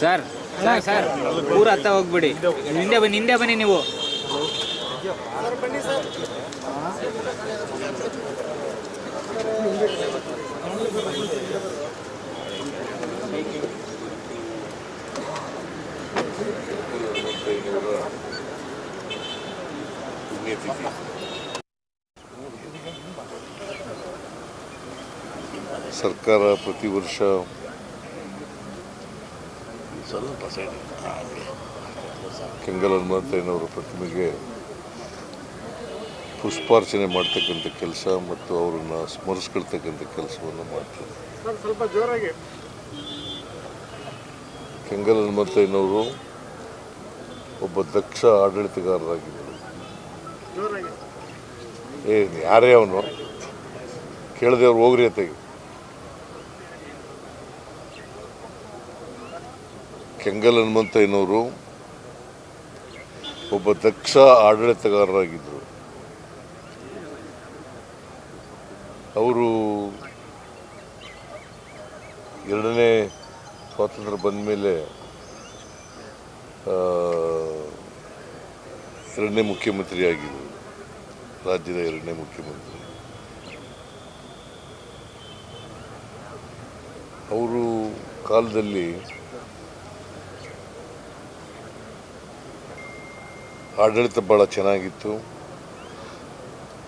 Sir sir sir ಊರ ಹತ್ತ ಹೋಗ್ಬಿಡಿ. ಹಿಂದೆ ಬನ್ನಿ ಹಿಂದೆ ಬನ್ನಿ ನೀವು. ಸರ್ಕಾರ ಪ್ರತಿ ವರ್ಷ ಕೆಂಗಲ್ ಹನುಮಂತಯ್ಯನವರ ಪ್ರತಿಮೆಗೆ ಪುಷ್ಪಾರ್ಚನೆ ಮಾಡ್ತಕ್ಕಂಥ ಕೆಲಸ ಮತ್ತು ಅವರನ್ನು ಸ್ಮರಿಸ್ಕೊಳ್ತಕ್ಕಂಥ ಕೆಲಸವನ್ನು ಮಾಡ್ತಾರೆ. ಕೆಂಗಲ್ ಹನುಮಂತಯ್ಯನವರು ಒಬ್ಬ ದಕ್ಷ ಆಡಳಿತಗಾರರಾಗಿದ್ದರು. ಏ ಯಾರೇ ಅವನು? ಕೇಳಿದೆ ಅವ್ರು ಹೋಗ್ರಿ ಅತ್ತೆಗೆ. ಕೆಂಗಲ್ ಹನುಮಂತಯ್ಯನವರು ಒಬ್ಬ ದಕ್ಷ ಆಡಳಿತಗಾರರಾಗಿದ್ದರು ಅವರು ಎರಡನೇ ಸ್ವಾತಂತ್ರ್ಯ ಬಂದ ಮೇಲೆ ಎರಡನೇ ಮುಖ್ಯಮಂತ್ರಿ ಆಗಿದ್ದರು ರಾಜ್ಯದ ಎರಡನೇ ಮುಖ್ಯಮಂತ್ರಿ. ಅವರು ಕಾಲದಲ್ಲಿ ಆಡಳಿತ ಭಾಳ ಚೆನ್ನಾಗಿತ್ತು,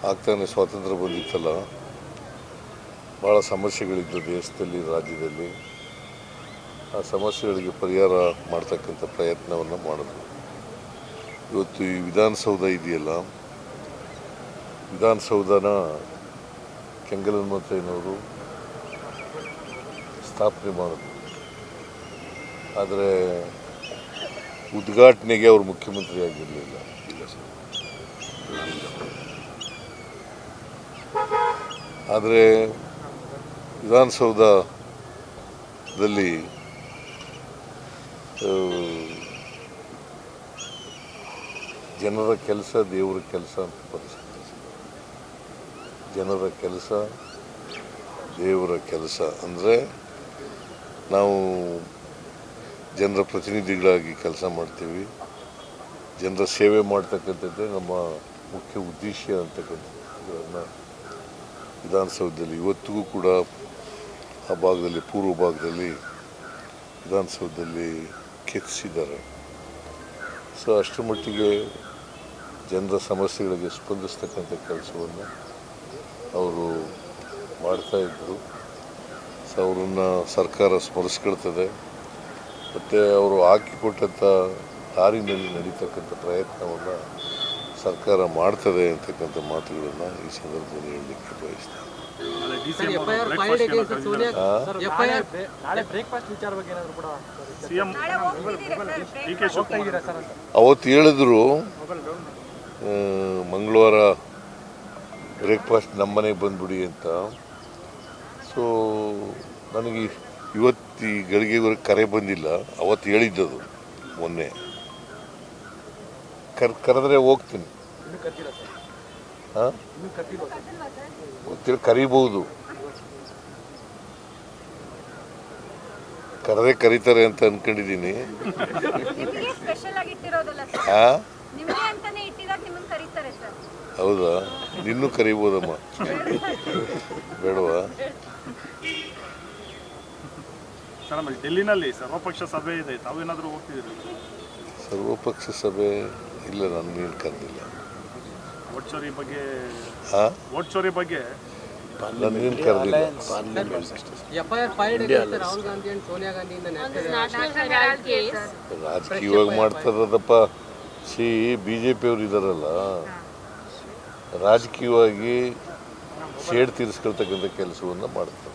ಆಗ್ತಾನೆ ಸ್ವಾತಂತ್ರ್ಯ ಬಂದಿತ್ತಲ್ಲ ಭಾಳ ಸಮಸ್ಯೆಗಳಿದ್ದವು ದೇಶದಲ್ಲಿ, ರಾಜ್ಯದಲ್ಲಿ. ಆ ಸಮಸ್ಯೆಗಳಿಗೆ ಪರಿಹಾರ ಮಾಡ್ತಕ್ಕಂಥ ಪ್ರಯತ್ನವನ್ನು ಮಾಡಿದ್ರು. ಇವತ್ತು ಈ ವಿಧಾನಸೌಧ ಇದೆಯಲ್ಲ, ವಿಧಾನಸೌಧನ ಕೆಂಗಲ್ ಹನುಮಂತಯ್ಯನವರು ಸ್ಥಾಪನೆ ಮಾಡಿದ್ರು. ಆದರೆ ಉದ್ಘಾಟನೆಗೆ ಅವರು ಮುಖ್ಯಮಂತ್ರಿ ಆಗಿರಲಿಲ್ಲ. ಆದರೆ ವಿಧಾನಸೌಧದಲ್ಲಿ ಜನರ ಕೆಲಸ ದೇವರ ಕೆಲಸ ಅಂತ ಪರಿಸ್ಥಿತಿ. ಜನರ ಕೆಲಸ ದೇವರ ಕೆಲಸ ಅಂದರೆ ನಾವು ಜನರ ಪ್ರತಿನಿಧಿಗಳಾಗಿ ಕೆಲಸ ಮಾಡ್ತೀವಿ. ಜನರ ಸೇವೆ ಮಾಡ್ತಕ್ಕಂಥದ್ದೇ ನಮ್ಮ ಮುಖ್ಯ ಉದ್ದೇಶ ಅಂತಕ್ಕಂಥದ್ದನ್ನು ವಿಧಾನಸೌಧದಲ್ಲಿ ಇವತ್ತಿಗೂ ಕೂಡ ಆ ಭಾಗದಲ್ಲಿ, ಪೂರ್ವ ಭಾಗದಲ್ಲಿ ವಿಧಾನಸೌಧದಲ್ಲಿ ಕೆತ್ತಿಸಿದ್ದಾರೆ. ಸೊ ಅಷ್ಟರ ಮಟ್ಟಿಗೆ ಜನರ ಸಮಸ್ಯೆಗಳಿಗೆ ಸ್ಪಂದಿಸ್ತಕ್ಕಂಥ ಕೆಲಸವನ್ನು ಅವರು ಮಾಡ್ತಾಯಿದ್ರು ಸೊ ಅವರನ್ನು ಸರ್ಕಾರ ಸ್ಮರಿಸ್ಕೊಳ್ತದೆ. ಮತ್ತು ಅವರು ಹಾಕಿಕೊಟ್ಟಂಥ ದಾರಿನಲ್ಲಿ ನಡೀತಕ್ಕಂಥ ಪ್ರಯತ್ನವನ್ನು ಸರ್ಕಾರ ಮಾಡ್ತದೆ ಅಂತಕ್ಕಂಥ ಮಾತುಗಳನ್ನು ಈ ಸಂದರ್ಭದಲ್ಲಿ ಹೇಳಲಿಕ್ಕೆ ಬಯಸ್ತೇನೆ. ಅವತ್ತು ಹೇಳಿದ್ರು ಮಂಗಳವಾರ ಬ್ರೇಕ್ಫಾಸ್ಟ್ ನಮ್ಮನೆಗೆ ಬಂದ್ಬಿಡಿ ಅಂತ. ಸೊ ನನಗೆ ಇವತ್ತು ಈ ಗಳಿಗೆವರೆಗೆ ಕರೆ ಬಂದಿಲ್ಲ. ಅವತ್ತು ಹೇಳಿದ್ದದು ಮೊನ್ನೆ. ಕರ್ ಕರೆದ್ರೆ ಹೋಗ್ತೀನಿ. ಹಾಂ ಗೊತ್ತಿಲ್ಲ ಕರಿಬಹುದು. ಕರೆದೇ ಕರೀತಾರೆ ಅಂತ ಅನ್ಕೊಂಡಿದ್ದೀನಿ. ನಿಮಗೆ ಸ್ಪೆಷಲ್ ಆಗಿ ಇಟ್ಟಿರೋದಲ್ಲ ಸರ್ ಆ ನಿಮಗೆ ಅಂತಾನೆ ಇಟ್ಟಿದಾಗ ನಿಮ್ಮನ್ನ ಕರೀತಾರೆ ಸರ್ ಹೌದಾ ನಿನ್ನೂ ಕರಿಬೋದಮ್ಮ. ಬೇಡವಾ? ಡೆಲ್ಲಿನಲ್ಲಿ ಸರ್ವಪಕ್ಷ ಸಭೆ ಇದೆ. ತಾವೇನಾದರೂ ಹೋಗ್ತಿದ್ದೀರಿ? ಸರ್ವಪಕ್ಷ ಸಭೆ ಇಲ್ಲ ನನಗೇನು ಕರೆದಿಲ್ಲ. ವೋಟ್ ಚೋರಿ ಬಗ್ಗೆ ಹಾಂ ವೋಟ್ ಚೋರಿ ಬಗ್ಗೆ ನನಗೇನು ಕರೆದಿಲ್ಲ. ರಾಜಕೀಯವಾಗಿ ಮಾಡ್ತಾರದಪ್ಪ ಸಿ ಬಿ ಜೆ ಪಿಯವರು ಇದ್ದಾರಲ್ಲ ರಾಜಕೀಯವಾಗಿ ಸೇಡ್ ತೀರಿಸ್ಕೊಳ್ತಕ್ಕಂಥ ಕೆಲಸವನ್ನು ಮಾಡ್ತಾರೆ.